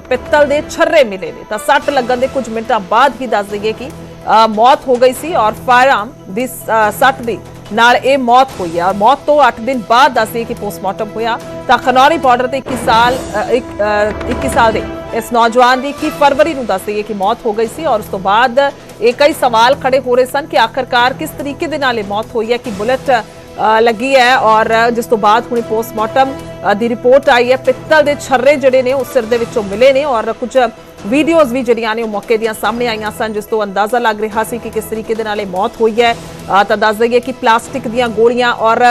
ਪਿੱਤਲ ਦੇ ਛਰਰੇ ਮਿਲੇ ਨੇ। ਤਾਂ ਸੱਟ ਲੱਗਣ ਦੇ ਕੁਝ ਮਿੰਟਾਂ ਬਾਅਦ ਹੀ ਦੱਸ ਦਈਏ ਕਿ ਮੌਤ ਹੋ ਗਈ ਸੀ ਔਰ ਫਾਇਰਆਰਮ ਦੀ ਸੱਟ ਦੀ ਨਾਲ ਇਹ ਮੌਤ ਹੋਈ ਹੈ ਔਰ ਮੌਤ ਤੋਂ 8 ਦਿਨ ਬਾਅਦ ਦੱਸ ਦਈਏ ਕਿ ਪੋਸਟਮਾਰਟਮ ਹੋਇਆ। ਤਾਂ ਖਨੌਰੀ ਬਾਰਡਰ ਤੇ 21 ਸਾਲ 21 ਸਾਲ ਦੇ ਇਸ ਨੌਜਵਾਨ ਦੀ 21 ਫਰਵਰੀ ਨੂੰ ਦੱਸ ਦਈਏ ਕਿ ਮੌਤ ਹੋ ਗਈ ਸੀ ਔਰ ਉਸ ਤੋਂ ਬਾਅਦ ਇਹ ਕਈ ਸਵਾਲ ਖੜੇ ਹੋ ਰਹੇ ਸਨ ਕਿ ਆਖਰਕਾਰ ਕਿਸ ਤਰੀਕੇ ਦੇ ਨਾਲ ਇਹ ਮੌਤ ਹੋਈ ਹੈ ਕਿ ਬੁਲਟ ਅ, ਲੱਗੀ ਹੈ ਔਰ ਜਿਸ ਤੋਂ ਬਾਅਦ ਹੁਣੇ ਪੋਸਟਮਾਰਟਮ ਦੀ ਰਿਪੋਰਟ ਆਈ ਹੈ। ਪਿੱਤਲ ਦੇ ਛਰਰੇ ਜਿਹੜੇ ਨੇ ਉਹ ਸਿਰ ਦੇ ਵਿੱਚੋਂ ਮਿਲੇ ਨੇ ਔਰ ਕੁਝ ਵੀਡੀਓਜ਼ ਵੀ ਜਿਹੜੀਆਂ ਨੇ ਉਹ ਮੌਕੇ ਦੀਆਂ ਸਾਹਮਣੇ ਆਈਆਂ ਸਨ ਜਿਸ ਤੋਂ ਅੰਦਾਜ਼ਾ ਲੱਗ ਰਿਹਾ ਸੀ ਕਿ ਕਿਸ ਤਰੀਕੇ ਦੇ ਨਾਲ ਇਹ ਮੌਤ ਹੋਈ ਹੈ। ਤਾਂ ਦੱਸ ਦਈਏ ਕਿ ਪਲਾਸਟਿਕ ਦੀਆਂ ਗੋਲੀਆਂ ਔਰ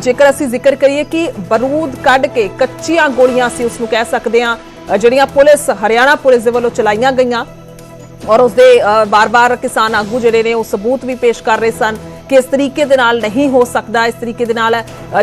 ਜੇਕਰ ਅਸੀਂ ਜ਼ਿਕਰ ਕਰੀਏ ਕਿ ਬਰੂਦ ਕੱਢ ਕੇ ਕੱਚੀਆਂ ਗੋਲੀਆਂ ਸੀ ਉਸ ਨੂੰ ਕਹਿ ਸਕਦੇ ਹਾਂ ਜਿਹੜੀਆਂ ਪੁਲਿਸ ਹਰਿਆਣਾ ਪੁਲਿਸ ਦੇ ਵੱਲੋਂ ਚਲਾਈਆਂ ਗਈਆਂ ਔਰ ਉਸਦੇ ਅ, ਬਾਰ-ਬਾਰ ਕਿਸਾਨ ਆਗੂ ਜਿਹੜੇ ਨੇ ਉਹ ਸਬੂਤ ਵੀ ਪੇਸ਼ ਕਰ ਰਹੇ ਸਨ। ਕਿ ਇਸ ਤਰੀਕੇ ਦੇ ਨਾਲ ਨਹੀਂ ਹੋ ਸਕਦਾ ਇਸ ਤਰੀਕੇ ਦੇ ਨਾਲ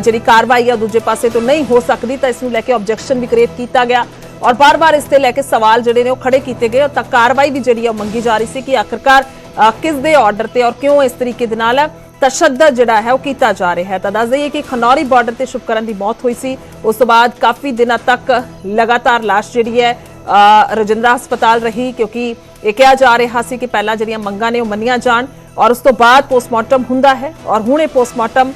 ਜਿਹੜੀ ਕਾਰਵਾਈ ਆ ਦੂਜੇ ਪਾਸੇ ਤੋਂ ਨਹੀਂ ਹੋ ਸਕਦੀ ਤਾਂ ਇਸ ਨੂੰ ਲੈ ਕੇ ਆਬਜੈਕਸ਼ਨ ਵੀ ਕ੍ਰੀਏਟ ਕੀਤਾ ਗਿਆ। ਔਰ ਬਾਰ-ਬਾਰ ਇਸ ਤੇ ਲੈ ਕੇ ਸਵਾਲ ਜਿਹੜੇ ਨੇ ਉਹ ਖੜੇ ਕੀਤੇ ਗਏ ਤਾਂ ਕਾਰਵਾਈ ਵੀ ਜਿਹੜੀ ਆ ਉਹ ਮੰਗੀ ਜਾ ਰਹੀ ਸੀ ਕਿ ਆਖਰਕਾਰ ਅ, ਕਿਸ ਦੇ ਆਰਡਰ ਤੇ ਔਰ ਕਿਉਂ ਇਸ ਤਰੀਕੇ ਦੇ ਨਾਲ ਤਸ਼ੱਦਦ ਜਿਹੜਾ ਹੈ ਉਹ ਕੀਤਾ ਜਾ ਰਿਹਾ ਹੈ। ਤਾਂ ਦੱਸ ਦਈਏ ਕਿ ਖਨੌਰੀ ਬਾਰਡਰ ਤੇ ਸ਼ੁਭਕਰਨ ਦੀ ਮੌਤ ਹੋਈ ਸੀ। ਉਸ ਤੋਂ ਬਾਅਦ ਕਾਫੀ ਦਿਨਾਂ ਤੱਕ ਲਗਾਤਾਰ ਲਾਸ਼ ਜਿਹੜੀ ਹੈ ਅ, ਰਜਿੰਦਰਾ ਹਸਪਤਾਲ ਰਹੀ ਕਿਉਂਕਿ ਇਹ ਕਿਹਾ ਜਾ ਰਿਹਾ ਸੀ ਕਿ ਪਹਿਲਾਂ ਜਿਹੜੀਆਂ ਮੰਗਾਂ ਨੇ ਉਹ ਮੰਨੀਆਂ ਜਾਣ। ਔਰ ਉਸ ਤੋਂ ਬਾਅਦ ਪੋਸਟਮਾਰਟਮ ਹੁੰਦਾ ਹੈ ਔਰ ਹੁਣ ਇਹ ਪੋਸਟਮਾਰਟਮ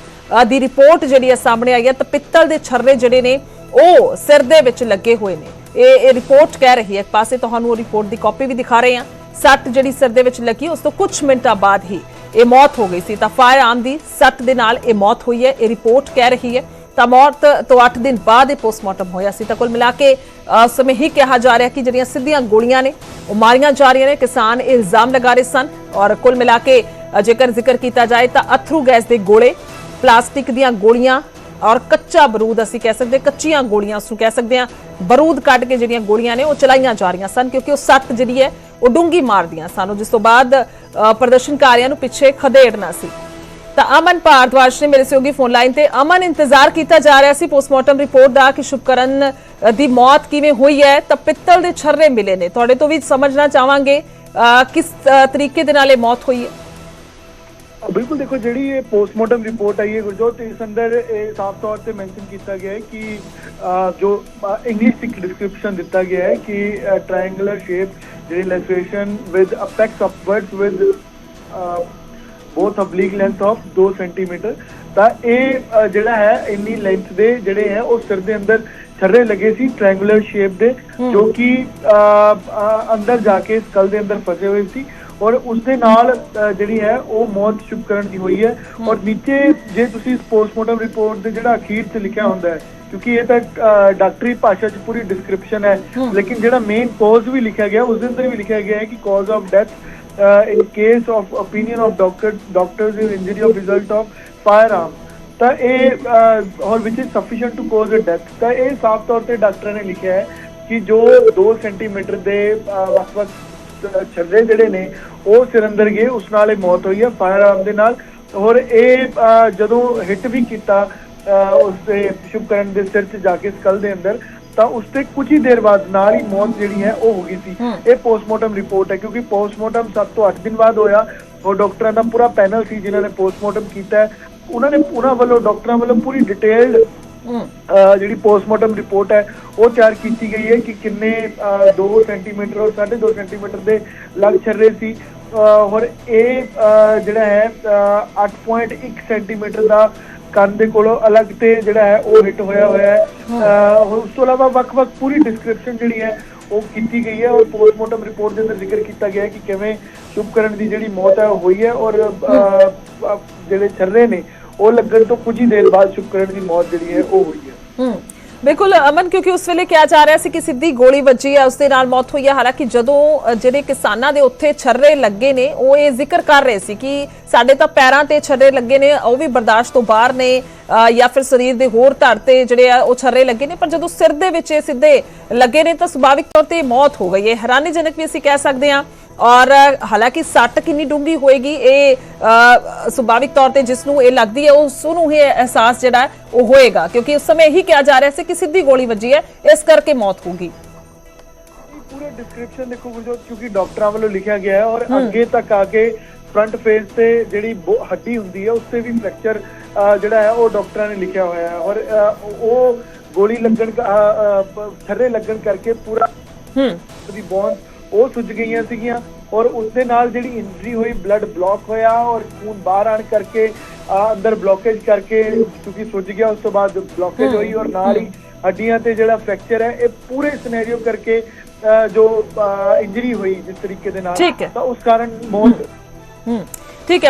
ਦੀ ਰਿਪੋਰਟ ਜਿਹੜੀ ਹੈ ਸਾਹਮਣੇ ਆਈ ਹੈ ਤਾਂ ਪਿੱਤਲ ਦੇ ਛਰਰੇ ਜਿਹੜੇ ਨੇ ਉਹ ਸਿਰ ਦੇ ਵਿੱਚ ਲੱਗੇ ਹੋਏ ਨੇ। ਇਹ ਇਹ ਰਿਪੋਰਟ ਕਹਿ ਰਹੀ ਹੈ। ਪਾਸੇ ਤੁਹਾਨੂੰ ਉਹ ਰਿਪੋਰਟ ਦੀ ਕਾਪੀ ਵੀ ਦਿਖਾ ਰਹੇ ਹਾਂ। ਸੱਟ ਜਿਹੜੀ ਸਿਰ ਦੇ ਵਿੱਚ ਲੱਗੀ ਉਸ ਤੋਂ ਕੁਝ ਮਿੰਟਾਂ ਬਾਅਦ ਹੀ ਇਹ ਮੌਤ ਹੋ ਗਈ ਸੀ। ਤਾਂ ਫਾਇਰ ਆਮ ਦੀ ਸੱਟ ਦੇ ਨਾਲ ਇਹ ਮੌਤ ਹੋਈ ਹੈ। ਇਹ ਰਿਪੋਰਟ ਕਹਿ ਰਹੀ ਹੈ। ਤਾਂ ਮੌਤ ਤੋਂ 8 ਦਿਨ ਬਾਅਦ ਇਹ ਪੋਸਟਮਾਰਟਮ ਹੋਇਆ ਸੀ। ਤਾਂ ਕੁੱਲ ਮਿਲਾ ਕੇ ਅ, ਸਮੇਂ ਹੀ ਕਿਹਾ ਜਾ ਰਿਹਾ ਕਿ ਜਿਹੜੀਆਂ ਸਿੱਧੀਆਂ ਗੋਲੀਆਂ ਨੇ ਉਹ ਮਾਰੀਆਂ ਜਾ ਰਹੀਆਂ ਨੇ ਕਿਸਾਨ ਇਲਜ਼ਾਮ ਲਗਾ ਰਹੇ ਸਨ ਔਰ ਕੁੱਲ ਮਿਲਾ ਕੇ ਜੇਕਰ ਜ਼ਿਕਰ ਕੀਤਾ ਜਾਏ ਤਾਂ ਅਥਰੂ ਗੈਸ ਦੇ ਗੋਲੇ ਪਲਾਸਟਿਕ ਦੀਆਂ ਗੋਲੀਆਂ ਔਰ ਕੱਚਾ ਬਰੂਦ ਅਸੀਂ ਕਹਿ ਸਕਦੇ ਕੱਚੀਆਂ ਗੋਲੀਆਂ ਉਸ ਨੂੰ ਕਹਿ ਸਕਦੇ ਹਾਂ। ਬਰੂਦ ਕੱਢ ਕੇ ਜਿਹੜੀਆਂ ਗੋਲੀਆਂ ਨੇ ਉਹ ਚਲਾਈਆਂ ਜਾ ਰਹੀਆਂ ਸਨ ਕਿਉਂਕਿ ਉਹ ਸੱਟ ਜਿਹੜੀ ਹੈ ਉਹ ਡੂੰਗੀ ਮਾਰਦੀਆਂ ਸਨ। ਜਿਸ ਤੋਂ ਬਾਅਦ ਅ, ਪ੍ਰਦਰਸ਼ਨਕਾਰੀਆਂ ਨੂੰ ਪਿੱਛੇ ਖਦੇੜਨਾ ਸੀ। ਤਾਂ ਅਮਨ ਭਾਰਦਵਾਜ ਨੇ ਮੇਰੇ ਸਹਿਯੋਗੀ ਫੋਨ ਲਾਈਨ ਤੇ ਅਮਨ ਇੰਤਜ਼ਾਰ ਕੀਤਾ ਜਾ ਰਿਹਾ ਸੀ ਪੋਸਟਮਾਰਟਮ ਰਿਪੋਰਟ ਦਾ ਕਿ ਸ਼ੁਭਕਰਨ ਅ, ਦੀ ਮੌਤ ਕਿਵੇਂ ਹੋਈ ਹੈ ਤਾਂ ਪਿੱਤਲ ਦੇ ਛਰਰੇ ਮਿਲੇ ਨੇ। ਤੁਹਾਡੇ ਤੋਂ ਵੀ ਸਮਝਣਾ ਚਾਹਾਂਗੇ ਅ, ਕਿਸ ਅ, ਤਰੀਕੇ ਦੇ ਨਾਲ ਇਹ ਮੌਤ ਹੋਈ ਹੈ? ਬਿਲਕੁਲ ਦੇਖੋ ਜਿਹੜੀ ਇਹ ਪੋਸਟਮਾਰਟਮ ਰਿਪੋਰਟ ਆਈ ਹੈ ਗੁਰਜੋਤ ਇਸ ਅੰਦਰ ਇਹ ਸਾਫ਼ ਤੌਰ ਤੇ ਮੈਂਸ਼ਨ ਕੀਤਾ ਗਿਆ ਹੈ ਕਿ ਅਹ, ਜੋ ਇੰਗਲਿਸ਼ ਵਿੱਚ ਡਿਸਕ੍ਰਿਪਸ਼ਨ ਦਿੱਤਾ ਗਿਆ ਹੈ ਕਿ ਟ੍ਰਾਇੰਗੂਲਰ ਸ਼ੇਪ ਜਿਹੜੀ laceration with apex upwards with both oblique length of 2 centimetre ਤਾਂ ਇਹ ਜਿਹੜਾ ਹੈ ਇੰਨੀ ਲੈਂਥ ਦੇ ਜਿਹੜੇ ਹੈ ਉਹ ਸਿਰ ਦੇ ਅੰਦਰ ਛਰਰੇ ਲੱਗੇ ਸੀ ਟ੍ਰਾਇੰਗੂਲਰ ਸ਼ੇਪ ਦੇ ਜੋ ਕਿ ਅੰਦਰ ਜਾ ਕੇ ਸਕਲ ਦੇ ਅੰਦਰ ਫਸੇ ਹੋਏ ਸੀ। ਔਰ ਉਸ ਦੇ ਨਾਲ ਜਿਹੜੀ ਹੈ ਉਹ ਮੌਤ ਸ਼ੁਭਕਰਨ ਦੀ ਹੋਈ ਹੈ। ਔਰ ਨੀਚੇ ਜੇ ਤੁਸੀਂ ਪੋਸਟਮਾਰਟਮ ਰਿਪੋਰਟ ਦੇ ਜਿਹੜਾ ਅਖੀਰ 'ਚ ਲਿਖਿਆ ਹੁੰਦਾ ਹੈ ਕਿਉਂਕਿ ਇਹ ਤਾਂ ਡਾਕਟਰੀ ਭਾਸ਼ਾ 'ਚ ਪੂਰੀ ਡਿਸਕ੍ਰਿਪਸ਼ਨ ਹੈ ਲੇਕਿਨ ਜਿਹੜਾ ਮੇਨ ਕਾਜ਼ ਵੀ ਲਿਖਿਆ ਗਿਆ ਉਸ ਦੇ ਅੰਦਰ ਵੀ ਲਿਖਿਆ ਗਿਆ ਹੈ ਕਿ cause of death in case of opinion of doctor doctors in injury of result of fire ਤਾਂ ਇਹ or which is sufficient to cause a death ਤਾਂ ਇਹ ਸਾਫ਼ ਤੌਰ ਤੇ ਡਾਕਟਰਾਂ ਨੇ ਲਿਖਿਆ ਹੈ ਕਿ ਜੋ 2 ਸੈਂਟੀਮੀਟਰ ਦੇ ਵੱਖ-ਵੱਖ ਅਹ, ਛੱਲੇ ਜਿਹੜੇ ਨੇ ਉਹ ਸਿਰ ਅੰਦਰ ਗਏ ਉਸ ਨਾਲ ਇਹ ਮੌਤ ਹੋਈ ਹੈ ਫਾਇਰ ਆਰਮ ਦੇ ਨਾਲ ਔਰ ਇਹ ਜਦੋਂ ਹਿੱਟ ਵੀ ਕੀਤਾ ਉਸ ਦੇ ਸ਼ੁਭਕਰਨ ਦੇ ਸਿਰ 'ਚ ਜਾ ਕੇ ਸਕਲ ਦੇ ਅੰਦਰ ਤਾਂ ਉਸ ਤੇ ਕੁਝ ਹੀ ਦੇਰ ਬਾਅਦ ਨਾਲ ਹੀ ਮੌਤ ਜਿਹੜੀ ਹੈ ਉਹ ਹੋ ਗਈ ਸੀ। ਇਹ ਪੋਸਟਮਾਰਟਮ ਰਿਪੋਰਟ ਹੈ ਕਿਉਂਕਿ ਪੋਸਟਮਾਰਟਮ 7 ਤੋਂ 8 ਦਿਨ ਬਾਅਦ ਹੋਇਆ। ਉਹ ਡਾਕਟਰਾਂ ਦਾ ਪੂਰਾ ਪੈਨਲ ਸੀ ਜਿਨ੍ਹਾਂ ਨੇ ਪੋਸਟਮਾਰਟਮ ਕੀਤਾ। ਉਹਨਾਂ ਨੇ ਉਹਨਾਂ ਵੱਲੋਂ ਡਾਕਟਰਾਂ ਵੱਲੋਂ ਪੂਰੀ ਡਿਟੇਲਡ ਜਿਹੜੀ ਪੋਸਟਮਾਰਟਮ ਰਿਪੋਰਟ ਹੈ ਉਹ ਤਿਆਰ ਕੀਤੀ ਗਈ ਹੈ ਕਿ ਕਿੰਨੇ 2 ਸੈਂਟੀਮੀਟਰ ਔਰ 2.5 ਸੈਂਟੀਮੀਟਰ ਦੇ ਲਗ ਛਰਰੇ ਸੀ। ਔਰ ਇਹ ਜਿਹੜਾ ਹੈ ਅਹ 8.1 ਸੈਂਟੀਮੀਟਰ ਦਾ ਕੰਨ ਦੇ ਕੋਲੋਂ ਅਲੱਗ ਤੇ ਜਿਹੜਾ ਹੈ ਉਹ ਹਿੱਟ ਹੋਇਆ ਹੋਇਆ ਹੈ। ਉਸ ਤੋਂ ਇਲਾਵਾ ਵੱਖ-ਵੱਖ ਪੂਰੀ ਡਿਸਕ੍ਰਿਪਸ਼ਨ ਜਿਹੜੀ ਹੈ ਉਹ ਕੀਤੀ ਗਈ ਹੈ ਔਰ ਪੋਸਟਮਾਰਟਮ ਰਿਪੋਰਟ ਦੇ ਅੰਦਰ ਜ਼ਿਕਰ ਕੀਤਾ ਗਿਆ ਹੈ ਕਿ ਕਿਵੇਂ ਸ਼ੁਭਕਰਨ ਦੀ ਜਿਹੜੀ ਮੌਤ ਹੈ ਉਹ ਹੋਈ ਹੈ ਔਰ ਜਿਹੜੇ ਛਰਰੇ ਨੇ ਉਹ ਲੱਗਣ ਤੋਂ ਕੁਝ ਹੀ ਦੇਰ ਬਾਅਦ ਸ਼ੁਭਕਰਨ ਦੀ ਮੌਤ ਜਿਹੜੀ ਹੈ ਉਹ ਹੋਈ ਹੈ। ਹੂੰ। ਬਿਲਕੁਲ, ਅਮਨ, ਕਿਉਂਕਿ ਉਸ ਵੇਲੇ ਕਿਹਾ ਜਾ ਰਿਹਾ ਸੀ ਕਿ ਸਿੱਧੀ ਗੋਲੀ ਵੱਜੀ ਹੈ ਉਸ ਦੇ ਨਾਲ ਮੌਤ ਹੋਈ ਹੈ। ਹਾਲਾਂਕਿ ਜਦੋਂ ਜਿਹੜੇ ਕਿਸਾਨਾਂ ਦੇ ਉੱਥੇ ਛਰਰੇ ਲੱਗੇ ਨੇ, ਉਹ ਇਹ ਜ਼ਿਕਰ ਕਰ ਰਹੇ ਸੀ ਕਿ ਸਾਡੇ ਤਾਂ ਪੈਰਾਂ ਤੇ ਛਰਰੇ ਲੱਗੇ ਨੇ, ਉਹ ਵੀ ਬਰਦਾਸ਼ਤ ਤੋਂ ਬਾਹਰ ਨੇ। ਜਾਂ ਫਿਰ ਸਰੀਰ ਦੇ ਹੋਰ ਧੜ ਤੇ ਜਿਹੜੇ ਆ ਉਹ ਛਰਰੇ ਲੱਗੇ ਨੇ ਪਰ ਜਦੋਂ ਸਿਰ ਦੇ ਵਿੱਚ ਇਹ ਸਿੱਧੇ ਲੱਗੇ ਨੇ ਤਾਂ ਸੁਭਾਵਿਕ ਤੌਰ ਤੇ ਮੌਤ ਹੋ ਗਈ ਹੈ। ਹੈਰਾਨੀਜਨਕ ਵੀ ਅਸੀਂ ਕਹਿ ਸਕਦੇ ਹਾਂ ਔਰ ਹਾਲਾਂਕਿ ਸੱਟ ਕਿੰਨੀ ਡੂੰਗੀ ਹੋਏਗੀ ਇਹ ਸੁਭਾਵਿਕ ਤੌਰ ਤੇ ਜਿਸ ਨੂੰ ਇਹ ਲੱਗਦੀ ਹੈ ਉਸ ਨੂੰ ਇਹ ਅਹਿਸਾਸ ਜਿਹੜਾ ਉਹ ਹੋਏਗਾ ਕਿਉਂਕਿ ਉਸ ਸਮੇਂ ਇਹੀ ਕਿਹਾ ਜਾ ਰਿਹਾ ਸੀ ਕਿ ਸਿੱਧੀ ਗੋਲੀ ਵੱਜੀ ਹੈ ਇਸ ਕਰਕੇ ਮੌਤ ਹੋ ਗਈ। ਪੂਰਾ ਡਿਸਕ੍ਰਿਪਸ਼ਨ ਦੇਖੋ ਗੁਰਜੋਤ ਕਿਉਂਕਿ ਡਾਕਟਰਾਂ ਵੱਲੋਂ ਲਿਖਿਆ ਗਿਆ ਹੈ ਔਰ ਅੱਗੇ ਤੱਕ ਆ ਕੇ ਫਰੰਟ ਫੇਸ ਤੇ ਜਿਹੜੀ ਹੱਡੀ ਹੁੰਦੀ ਹੈ ਉਸ ਤੇ ਵੀ ਫ੍ਰੈਕਚਰ ਜਿਹੜਾ ਹੈ ਉਹ ਡਾਕਟਰਾਂ ਨੇ ਲਿਖਿਆ ਹੋਇਆ ਹੈ ਔਰ ਉਹ ਗੋਲੀ ਲੱਗਣ ਛਰਰੇ ਲੱਗਣ ਕਰਕੇ ਪੂਰਾ ਹੂੰ। ਦੀ ਬੋਨ ਉਹ ਸੁੱਜ ਗਈਆਂ ਸੀਗੀਆਂ ਔਰ ਉਸ ਦੇ ਨਾਲ ਜਿਹੜੀ ਇੰਜਰੀ ਹੋਈ ਬਲੱਡ ਬਲੌਕ ਹੋਇਆ ਔਰ ਖੂਨ ਬਾਹਰ ਆਣ ਕਰਕੇ ਅੰਦਰ ਬਲੌਕੇਜ ਕਰਕੇ ਕਿਉਂਕਿ ਸੁੱਜ ਗਿਆ ਉਸ ਤੋਂ ਬਾਅਦ ਬਲੌਕੇਜ ਹੋਈ ਔਰ ਨਾਲ ਹੀ ਹੱਡੀਆਂ ਤੇ ਜਿਹੜਾ ਫ੍ਰੈਕਚਰ ਹੈ ਇਹ ਪੂਰੇ ਸਿਨੈਰੀਓ ਕਰਕੇ ਜੋ ਇੰਜਰੀ ਹੋਈ ਜਿਸ ਤਰੀਕੇ ਦੇ ਨਾਲ। ਤਾਂ ਉਸ ਕਾਰਨ ਮੌਤ ਹੂੰ। ਠੀਕ ਹੈ।